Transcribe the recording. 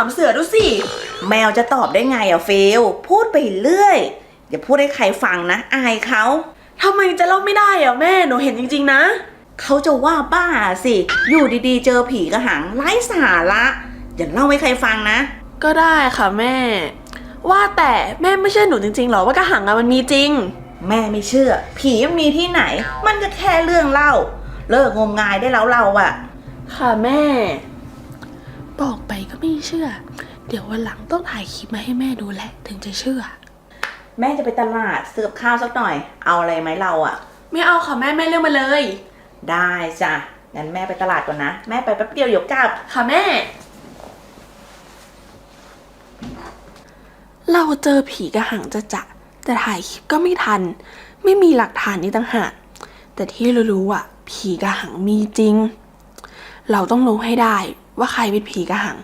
ามเสือดูสิ แมวจะตอบได้ไงอะฟิลพูดไปเรื่อย อย่าพูดให้ใครฟังนะ อายเขาทำไมจะเล่าไม่ได้อะแม่หนูเห็นจริงๆนะ เขาจะว่าบ้าสิ อยู่ดีๆ เจอผีกระหังไร้สาระอย่าเล่าให้ใครฟังนะ ก็ได้ค่ะแม่ ว่าแต่แม่ไม่เชื่อหนูจริงๆหรอว่ากระหังอะมันมีจริง แม่ไม่เชื่อ ผีมันมีที่ไหน มันก็แค่เรื่องเล่า เลิกงมงายได้แล้วเราอะค่ะแม่บอกไปก็ไม่ เชื่อ เดี๋ยววันหลังต้องถ่ายคลิปมาให้แม่ดูแหละถึงจะเชื่อ แม่จะไปตลาดซื้อกับข้าวสักหน่อย เอาอะไรไหมเราอะไม่เอาค่ะแม่แม่เรื่องมาเลย ได้จ้ะงั้นแม่ไปตลาดก่อนนะ แม่ไปแป๊บเดียวเดี๋ยวกลับ ค่ะแม่ เราเจอผีกระหังจะจะแต่ถ่ายคลิปก็ไม่ทัน ไม่มีหลักฐานนี้ต่างหากแต่ที่รู้ๆอะ ผีกระหังมีจริง เราต้องรู้ให้ได้ ว่าใครเป็นผีกระหัง